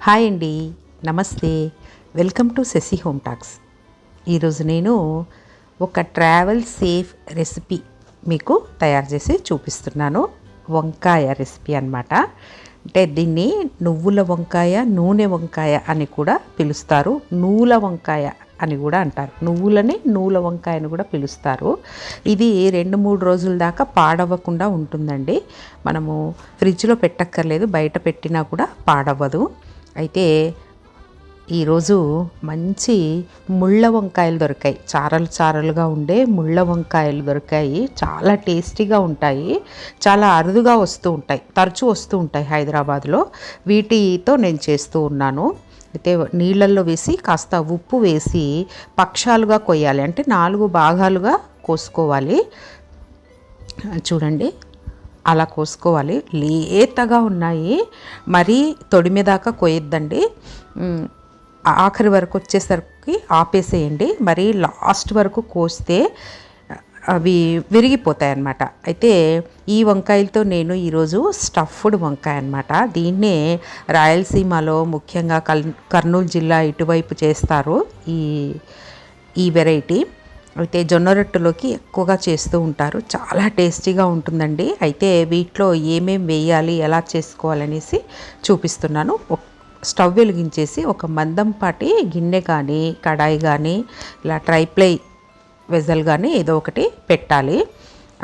Hi అండి నమస్తే. Welcome to Sashi home talks. ఈరోజు నేను ఒక ట్రావెల్ సేఫ్ రెసిపీ మీకు తయారు చేసి చూపిస్తున్నాను. వంకాయ రెసిపీ అన్నమాట. అంటే దీన్ని నువ్వుల వంకాయ నూనె వంకాయ అని కూడా పిలుస్తారు. నూల వంకాయ అని కూడా అంటారు. నువ్వులని నూల వంకాయ అని కూడా పిలుస్తారు. ఇది రెండు మూడు రోజుల దాకా పాడవ్వకుండా ఉంటుందండి. మనము ఫ్రిడ్జ్లో పెట్టక్కర్లేదు బయట పెట్టినా కూడా పాడవ్వదు. అయితే ఈరోజు మంచి ముళ్ళ వంకాయలు దొరికాయి. చారలు చారలుగా ఉండే ముళ్ళ వంకాయలు దొరికాయి. చాలా టేస్టీగా ఉంటాయి. చాలా అరుదుగా వస్తూ ఉంటాయి. తరచూ వస్తూ ఉంటాయి హైదరాబాద్లో. వీటితో నేను చేస్తూ ఉన్నాను. అయితే నీళ్ళల్లో వేసి కాస్త ఉప్పు వేసి పక్షాలుగా కొయ్యాలి. అంటే నాలుగు భాగాలుగా కోసుకోవాలి. చూడండి. అలా కోసుకోవాలి. లేతగా ఉన్నాయి. మరీ తొడిమి దాకా కొయ్యొద్దండి ఆఖరి వరకు వచ్చేసరికి ఆపేసేయండి. మరి లాస్ట్ వరకు కోస్తే అవి విరిగిపోతాయి అన్నమాట అయితే ఈ వంకాయలతో నేను ఈరోజు స్టఫ్డ్ వంకాయ అన్నమాట. దీన్నే రాయలసీమలో ముఖ్యంగా కల్ కర్నూలు జిల్లా ఇటువైపు చేస్తారు ఈ ఈ వెరైటీ. అయితే జొన్న రొట్టెలోకి ఎక్కువగా చేస్తూ ఉంటారు. చాలా టేస్టీగా ఉంటుందండి. అయితే వీటిలో ఏమేం వేయాలి ఎలా చేసుకోవాలనేసి చూపిస్తున్నాను. స్టవ్ వెలిగించేసి ఒక మందంపాటి గిన్నె కానీ కడాయి కానీ ఇలా ట్రైప్లై వెజల్ కానీ ఏదో ఒకటి పెట్టాలి.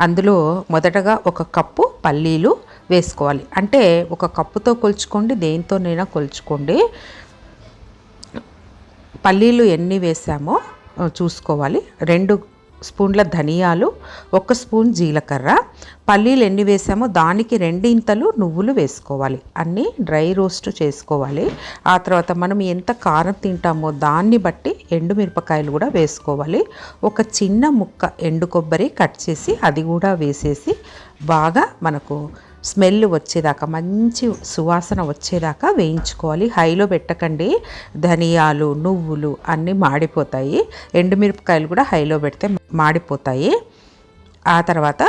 అందులో మొదటగా ఒక కప్పు పల్లీలు వేసుకోవాలి. అంటే ఒక కప్పుతో కొలుచుకోండి దేనితోనైనా కొలుచుకోండి. పల్లీలు ఎన్ని వేసామో చూసుకోవాలి. రెండు స్పూన్ల ధనియాలు ఒక స్పూన్ జీలకర్ర. పల్లీలు ఎన్ని వేసామో దానికి రెండింతలు నువ్వులు వేసుకోవాలి. అన్నీ డ్రై రోస్ట్ చేసుకోవాలి. ఆ తర్వాత మనం ఎంత కారం తింటామో దాన్ని బట్టి ఎండుమిరపకాయలు కూడా వేసుకోవాలి. ఒక చిన్న ముక్క ఎండు కొబ్బరి కట్ చేసి అది కూడా వేసేసి బాగా మనకు స్మెల్ వచ్చేదాకా మంచి సువాసన వచ్చేదాకా వేయించుకోవాలి. హైలో పెట్టకండి. ధనియాలు నువ్వులు అన్నీ మాడిపోతాయి. ఎండుమిరపకాయలు కూడా హైలో పెడితే మాడిపోతాయి. ఆ తర్వాత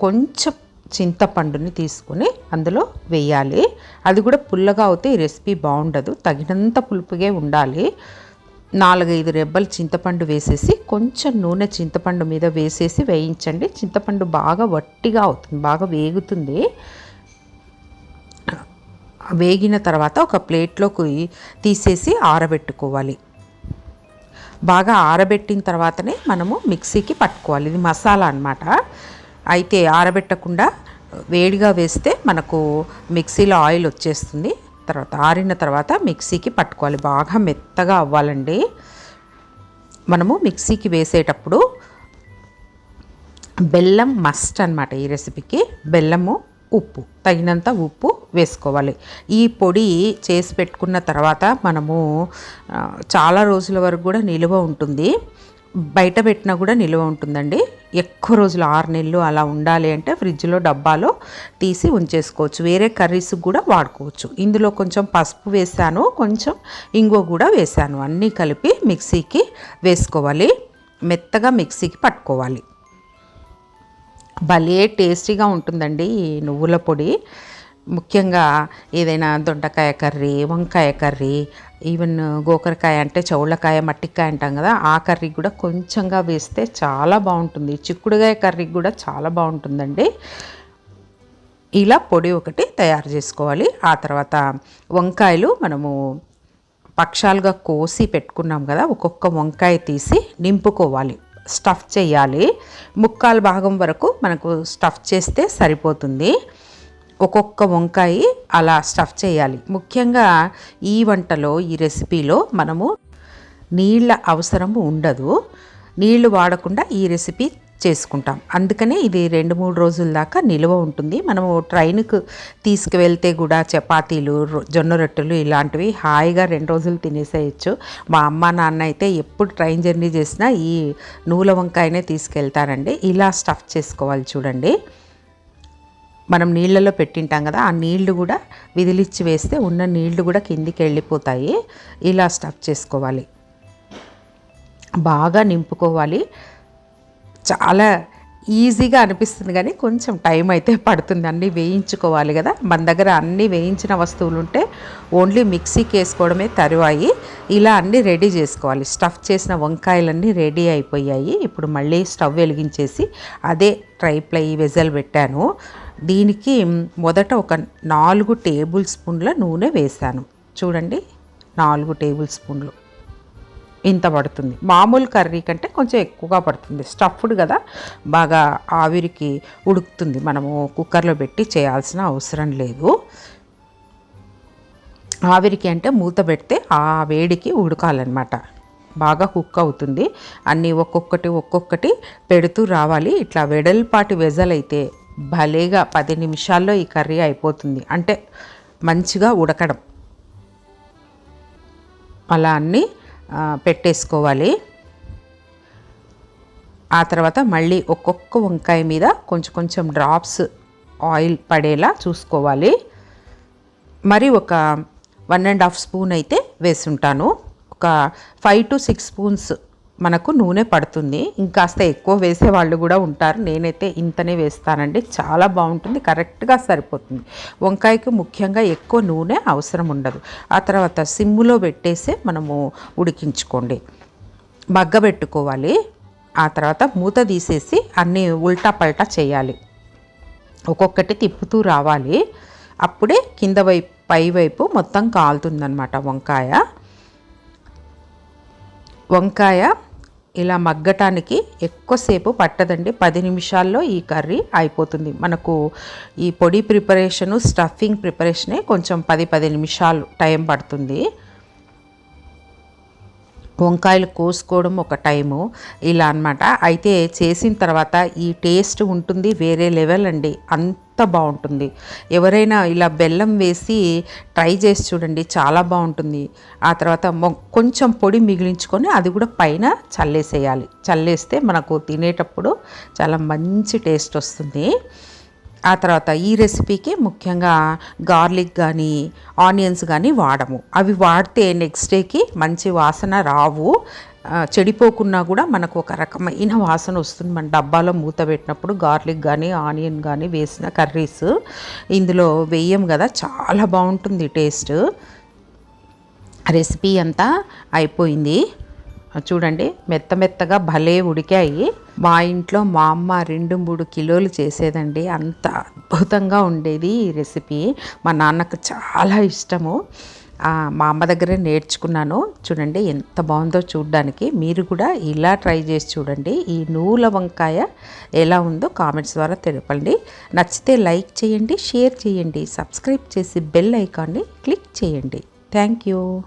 కొంచెం చింతపండుని తీసుకొని అందులో వేయాలి. అది కూడా పుల్లగా అవుతే ఈ రెసిపీ బాగుండదు. తగినంత పులుపుగా ఉండాలి. నాలుగైదు రెబ్బలు చింతపండు వేసేసి కొంచెం నూనె చింతపండు మీద వేసేసి వేయించండి. చింతపండు బాగా వట్టిగా అవుతుంది బాగా వేగుతుంది. వేగిన తర్వాత ఒక ప్లేట్లోకి తీసేసి ఆరబెట్టుకోవాలి. బాగా ఆరబెట్టిన తర్వాతనే మనము మిక్సీకి పట్టుకోవాలి. ఇది మసాలా అనమాట అయితే ఆరబెట్టకుండా వేడిగా వేస్తే మనకు మిక్సీలో ఆయిల్ వచ్చేస్తుంది. తర్వాత ఆరిన తర్వాత మిక్సీకి పట్టుకోవాలి. బాగా మెత్తగా అవ్వాలండి. మనము మిక్సీకి వేసేటప్పుడు బెల్లం మస్ట్ అన్నమాట ఈ రెసిపీకి. బెల్లము ఉప్పు తగినంత ఉప్పు వేసుకోవాలి. ఈ పొడి చేసి పెట్టుకున్న తర్వాత మనము చాలా రోజుల వరకు కూడా నిలువ ఉంటుంది. బయట పెట్టినా కూడా నిల్వ ఉంటుందండి. ఎక్కువ రోజులు ఆరు నెలలు అలా ఉండాలి అంటే ఫ్రిడ్జ్లో డబ్బాలో తీసి ఉంచేసుకోవచ్చు. వేరే కర్రీస్ కూడా వాడుకోవచ్చు. ఇందులో కొంచెం పసుపు వేసాను కొంచెం ఇంగో కూడా వేసాను. అన్నీ కలిపి మిక్సీకి వేసుకోవాలి. మెత్తగా మిక్సీకి పట్టుకోవాలి. భలే టేస్టీగా ఉంటుందండి ఈ నువ్వుల పొడి. ముఖ్యంగా ఏదైనా దొండకాయ కర్రీ వంకాయ కర్రీ ఈవెన్ గోకరకాయ అంటే చౌళ్ళకాయ మట్టికాయ అంటాం కదా ఆ కర్రీ కూడా కొంచెంగా వేస్తే చాలా బాగుంటుంది. చిక్కుడుగాయ కర్రీ కూడా చాలా బాగుంటుందండి. ఇలా పొడి ఒకటి తయారు చేసుకోవాలి. ఆ తర్వాత వంకాయలు మనము పక్షాలుగా కోసి పెట్టుకున్నాం కదా ఒక్కొక్క వంకాయ తీసి నింపుకోవాలి. స్టఫ్ చేయాలి. ముక్కాలు భాగం వరకు మనకు స్టఫ్ చేస్తే సరిపోతుంది. ఒక్కొక్క వంకాయ అలా స్టఫ్ చేయాలి. ముఖ్యంగా ఈ వంటలో ఈ రెసిపీలో మనము నీళ్ళ అవసరం ఉండదు. నీళ్ళు వాడకుండా ఈ రెసిపీ చేసుకుంటాం. అందుకనే ఇది రెండు మూడు రోజుల దాకా నిల్వ ఉంటుంది. మనము ట్రైన్కు తీసుకువెళ్తే కూడా చపాతీలు జొన్న రొట్టెలు ఇలాంటివి హాయిగా రెండు రోజులు తినేసేయచ్చు. మా అమ్మ నాన్న అయితే ఎప్పుడు ట్రైన్ జర్నీ చేసినా ఈ నూల వంకాయనే తీసుకెళ్తారండి. ఇలా స్టఫ్ చేసుకోవాలి చూడండి. మనం నీళ్ళలో పెట్టింటాం కదా ఆ నీళ్ళు కూడా విదిలిచ్చి వేస్తే ఉన్న నీళ్ళు కూడా కిందికి వెళ్ళిపోతాయి. ఇలా స్టఫ్ చేసుకోవాలి. బాగా నింపుకోవాలి. చాలా ఈజీగా అనిపిస్తుంది కానీ కొంచెం టైం అయితే పడుతుంది. అన్నీ వేయించుకోవాలి కదా. మన దగ్గర అన్నీ వేయించిన వస్తువులు ఉంటే ఓన్లీ మిక్సీకి వేసుకోవడమే తరువాయి. ఇలా అన్నీ రెడీ చేసుకోవాలి. స్టఫ్ చేసిన వంకాయలన్నీ రెడీ అయిపోయాయి. ఇప్పుడు మళ్ళీ స్టవ్ వెలిగించేసి అదే ట్రైప్లై వెజల్ పెట్టాను. దీనికి మొదట ఒక నాలుగు టేబుల్ స్పూన్ల నూనె వేశాను. చూడండి నాలుగు టేబుల్ స్పూన్లు. ఇంత పడుతుంది. మామూలు కర్రీ కంటే కొంచెం ఎక్కువగా పడుతుంది. స్టఫ్డ్ కదా బాగా ఆవిరికి ఉడుకుతుంది. మనము కుక్కర్లో పెట్టి చేయాల్సిన అవసరం లేదు. ఆవిరికి అంటే మూత పెడితే ఆ వేడికి ఉడకాలన్నమాట. బాగా కుక్ అవుతుంది. అన్నీ ఒక్కొక్కటి ఒక్కొక్కటి పెడుతూ రావాలి. ఇట్లా వెడల్పాటి వెజలైతే భలేగా పది నిమిషాల్లో ఈ కర్రీ అయిపోతుంది. అంటే మంచిగా ఉడకడం. అలా అన్నీ పెట్టేసుకోవాలి. ఆ తర్వాత మళ్ళీ ఒక్కొక్క వంకాయ మీద కొంచెం కొంచెం డ్రాప్స్ ఆయిల్ పడేలా చూసుకోవాలి. మరి ఒక వన్ అండ్ హాఫ్ స్పూన్ అయితే వేసుంటాను. ఒక ఫైవ్ టు సిక్స్ స్పూన్స్ మనకు నూనె పడుతుంది. ఇంకాస్త ఎక్కువ వేసే వాళ్ళు కూడా ఉంటారు. నేనైతే ఇంతనే వేస్తానండి. చాలా బాగుంటుంది. కరెక్ట్గా సరిపోతుంది. వంకాయకు ముఖ్యంగా ఎక్కువ నూనె అవసరం ఉండదు. ఆ తర్వాత సిమ్ములో పెట్టేసి మనము ఉడికించుకోండి. మగ్గబెట్టుకోవాలి ఆ తర్వాత మూత తీసేసి అన్నీ ఉల్టా పల్టా చేయాలి. ఒక్కొక్కటి తిప్పుతూ రావాలి. అప్పుడే కింద వైపు పై వైపు మొత్తం కాలుతుందనమాట వంకాయ. వంకాయ ఇలా మగ్గటానికి ఎక్కువసేపు పట్టదండి. పది నిమిషాల్లో ఈ కర్రీ అయిపోతుంది. మనకు ఈ పొడి ప్రిపరేషను స్టఫింగ్ ప్రిపరేషనే కొంచెం పది పది నిమిషాలు టైం పడుతుంది. వంకాయలు కోసుకోవడం ఒక టైము ఇలా అనమాట అయితే చేసిన తర్వాత ఈ టేస్ట్ ఉంటుంది వేరే లెవెల్ అండి. అంత అంత బాగుంటుంది. ఎవరైనా ఇలా బెల్లం వేసి ట్రై చేసి చూడండి చాలా బాగుంటుంది. ఆ తర్వాత కొంచెం పొడి మిగిలించుకొని అది కూడా పైన చల్లేసేయాలి. చల్లేస్తే మనకు తినేటప్పుడు చాలా మంచి టేస్ట్ వస్తుంది. ఆ తర్వాత ఈ రెసిపీకి ముఖ్యంగా గార్లిక్ కానీ ఆనియన్స్ కానీ వాడము. అవి వాడితే నెక్స్ట్ డేకి మంచి వాసన రావు. చెడిపోకున్నా కూడా మనకు ఒక రకమైన వాసన వస్తుంది. మన డబ్బాలో మూత పెట్టినప్పుడు గార్లిక్ కానీ ఆనియన్ కానీ వేసిన కర్రీస్ ఇందులో వేయం కదా చాలా బాగుంటుంది టేస్ట్. రెసిపీ అంతా అయిపోయింది. చూడండి మెత్త మెత్తగా భలే ఉడికాయి. మా ఇంట్లో మా అమ్మ రెండు మూడు కిలోలు చేసేదండి. అంత అద్భుతంగా ఉండేది ఈ రెసిపీ. మా నాన్నకు చాలా ఇష్టము. మా అమ్మ దగ్గరే నేర్చుకున్నాను. చూడండి ఎంత బాగుందో చూడడానికి. మీరు కూడా ఇలా ట్రై చేసి చూడండి. ఈ నూల వంకాయ ఎలా ఉందో కామెంట్స్ ద్వారా తెలపండి. నచ్చితే లైక్ చేయండి షేర్ చేయండి సబ్స్క్రైబ్ చేసి బెల్ ఐకాన్ని క్లిక్ చేయండి. Thank you.